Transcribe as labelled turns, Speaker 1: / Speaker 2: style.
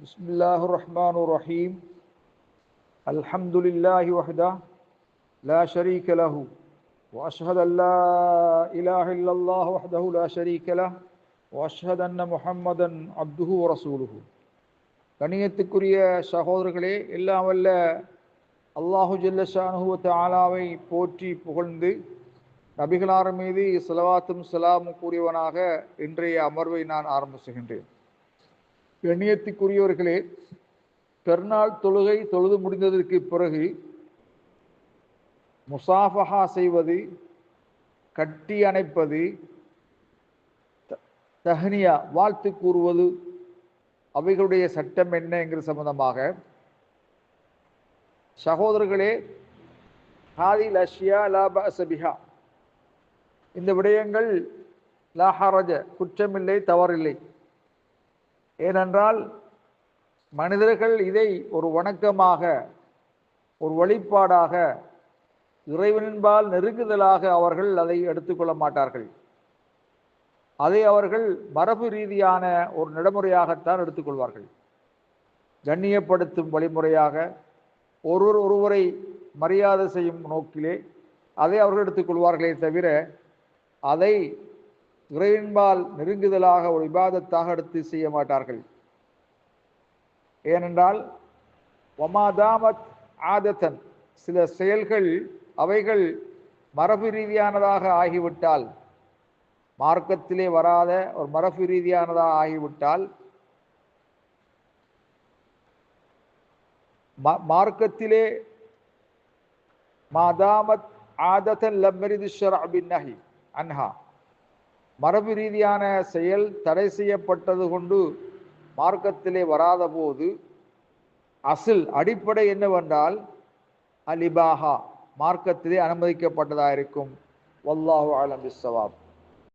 Speaker 1: بسم الله الرحمن الرحيم الحمد لله وحده لا شريك له وأشهد أن لا إله إلا الله وحده لا شريك له وأشهد أن محمدا عبده ورسوله கணியத்துக்குரிய சகோதரர்களே எல்லாம் வல்ல அல்லாஹு ஜல்லஷானுவ தாலாவை போற்றி புகழ்ந்து நபிகளார் மீது செலவாத்தும் செலாமும் கூறியவனாக இன்றைய அமர்வை நான் ஆரம்பிச்சுகின்றேன் கண்ணியத்துக்குரியவர்களே பெருநாள் தொழுகை தொழுது முடிந்ததற்கு பிறகு முசாஃபஹா செய்வது கட்டி அணைப்பது தஹ்னியா வாழ்த்து கூறுவது அவைகளுடைய சட்டம் என்ன என்கிற சம்பந்தமாக சகோதரர்களே ஹாதில் அஷ்யா லாப அசபிஹா இந்த விடயங்கள் லாஹரஜ குற்றமில்லை தவறில்லை. ஏனென்றால் மனிதர்கள் இதை ஒரு வணக்கமாக ஒரு வழிபாடாக இறைவனின்பால் நெருங்குதலாக அவர்கள் அதை எடுத்துக்கொள்ள மாட்டார்கள். அதை அவர்கள் மரபு ரீதியான ஒரு நடைமுறையாகத்தான் எடுத்துக்கொள்வார்கள் கண்ணியப்படுத்தும் வழிமுறையாக ஒருவர் ஒருவரை மரியாதை செய்யும் நோக்கிலே அதை அவர்கள் எடுத்துக்கொள்வார்களே தவிர அதை இறைவன்பால் நெருங்குதலாக ஒரு விவாதத்தாக எடுத்து செய்ய மாட்டார்கள். ஏனென்றால் ஒமாதாமத் ஆதத்தன் சில செயல்கள் அவைகள் மரபு ரீதியானதாக ஆகிவிட்டால் மார்க்கத்திலே வராத ஒரு மரபு ரீதியானதாக ஆகிவிட்டால் மார்க்கத்திலே மாதாமத் ஆதத்தன் லம்மரிது அபின் நஹி அன்ஹா. மரபு ரீதியான செயல் தடை செய்யப்பட்டது கொண்டு மார்க்கத்திலே வராத போது அசில் அடிப்படை என்னவென்றால் அலிபாஹா மார்க்கத்திலே அனுமதிக்கப்பட்டதாக இருக்கும் வல்லாஹு ஆலம் பிஸ்வாப்